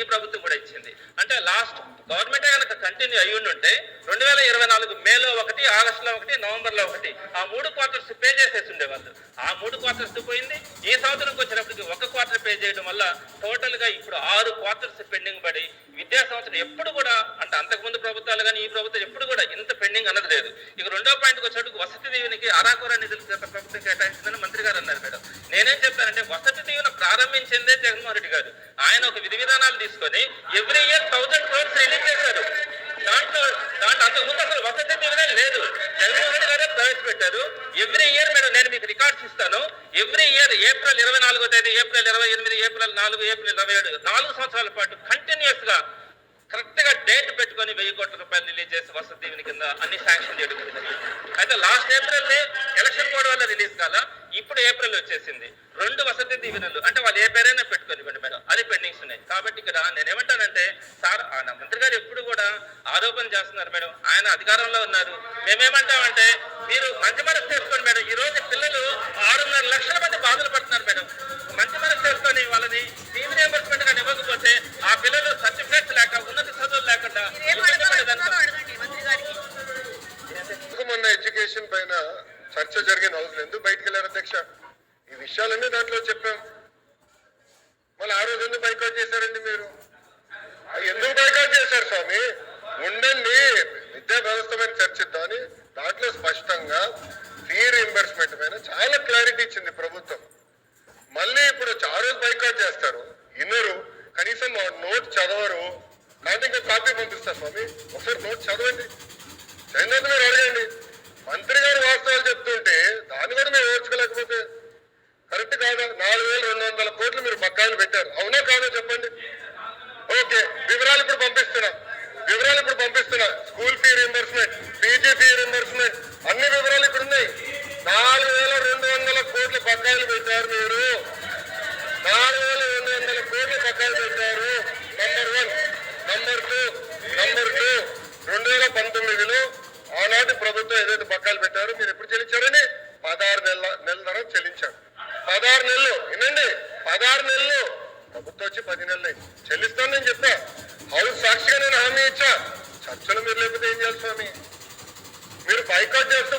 ఈ ప్రభుత్వం కూడా ఇచ్చింది. అంటే లాస్ట్ గవర్నమెంట్ కనుక కంటిన్యూ అయ్యి ఉంటే రెండు వేల ఇరవై నాలుగు మేలో ఒకటి ఆగస్టులో ఒకటి నవంబర్లో ఒకటి ఆ మూడు క్వార్టర్స్ పే చేసేసి ఉండేవాళ్ళు. ఆ మూడు క్వార్టర్స్ పోయింది. ఈ సంవత్సరంకి వచ్చినప్పటికి ఒక క్వార్టర్ పే చేయడం వల్ల టోటల్గా ఇప్పుడు ఆరు క్వార్టర్స్ పెండింగ్ పడి విద్యా సంవత్సరం ఎప్పుడు కూడా అంటే అంతకుముందు ప్రభుత్వాలు కానీ ఈ ప్రభుత్వం ఎప్పుడు కూడా ఇంత పెండింగ్ అన్నది లేదు. ఇక రెండో పాయింట్కి వచ్చినట్టు వసతి దీవునికి అరాకొర నిధులు ప్రభుత్వం కేటాయించిందని మంత్రి గారు అన్నారు మేడం. నేనేం చెప్పానంటే వసతి ప్రారంభించిందే జగన్మోహన్ రెడ్డి గారు. ఆయన ఒక విధి విధానాలు తీసుకొని every year thousand crores release చేశారు. దాంట్లో దాంట్లో అంతకుముందు అసలు వసతి దీవెన లేదు. జగన్మోహన్ రెడ్డి గారే ప్రవేశపెట్టారు. ఎవ్రీ ఇయర్ మేడం నేను మీకు రికార్డ్స్ ఇస్తాను. ఎవ్రీ ఇయర్ ఏప్రిల్ ఇరవై నాలుగో తేదీ ఏప్రిల్ ఇరవై ఎనిమిది ఏప్రిల్ నాలుగు ఏప్రిల్ ఇరవై ఏడు నాలుగు సంవత్సరాల పాటు కంటిన్యూస్గా కరెక్ట్గా డేట్ పెట్టుకొని వెయ్యి కోట్ల రూపాయలు రిలీజ్ చేసి వసతి దీవెని కింద అన్ని శాంక్షన్ చేయడం అయితే లాస్ట్ ఏప్రిల్ ఎలక్షన్ కోడ్ వల్ల రిలీజ్ కాల ఇప్పుడు ఏప్రిల్ వచ్చేసింది. రెండు వసతి దీవెనలు అంటే వాళ్ళు ఏ పేరైనా పెట్టుకొని మేడం. అది పెండింగ్స్ ఉన్నాయి. కాబట్టి ఇక్కడ నేనేమంటానంటే సార్ ఆయన మంత్రి గారు ఎప్పుడు కూడా ఆరోపణ చేస్తున్నారు మేడం. ఆయన అధికారంలో ఉన్నారు. మేమేమంటామంటే మీరు మంచి మనసు చేసుకోండి మేడం. ఈ రోజు పిల్లలు ఆరున్నర లక్షల మంది బాధలు మొన్న ఎడ్యుకేషన్ పైన చర్చ జరిగిన హౌస్ ఎందుకు బయటకు వెళ్ళారు అధ్యక్ష? ఈ విషయాలన్నీ దాంట్లో చెప్పాం. మళ్ళీ ఆ రోజు ఎందుకు బైకౌట్ చేశారండి మీరు? ఎందుకు బైకౌట్ చేశారు స్వామి? ఉండండి విద్యా వ్యవస్థ పైన చర్చిద్దామని దాంట్లో స్పష్టంగా ఫీ రీఎంబర్స్మెంట్ పైన చాలా క్లారిటీ ఇచ్చింది ప్రభుత్వం. మళ్ళీ ఇప్పుడు ఆ రోజు బైకౌట్ చేస్తారు. ఇన్నరు కనీసం నోట్ చదవరు. కాబట్టి ఇంకా కాపీ పంపిస్తారు స్వామి. ఒకసారి నోట్ చదవండి. సంగతి మీరు అడగండి. మంత్రి గారు వాస్తవాలు చెప్తుంటే దాన్ని కూడా మీరు ఓర్చుకోలేకపోతే కరెక్ట్ కాదా? నాలుగు వేల రెండు వందల కోట్లు మీరు బకాయిలు పెట్టారు. అవునా కాదా చెప్పండి? ఓకే వివరాలు ఇప్పుడు పంపిస్తున్నా. వివరాలు ఇప్పుడు పంపిస్తున్నా. School fee reimbursement PG fee reimbursement అన్ని వివరాలు ఇక్కడ ఉన్నాయి. నాలుగు వేల రెండు వందల కోట్లు బకాయిలు పెట్టారు మీరు. నాలుగు వేల రెండు వందల కోట్లు బకాయిలు పెట్టారు. నెంబర్ వన్ ఏమండి పదహారు నెలలు. ప్రభుత్వం వచ్చి పది నెలలు. చెల్లిస్తాను నేను చెప్తా హౌస్ సాక్షిగా నేను హామీ ఇచ్చా. చర్చలు మీరు లేకపోతే ఏం చేయాలి స్వామి? మీరు బైకాట్ చేస్తూ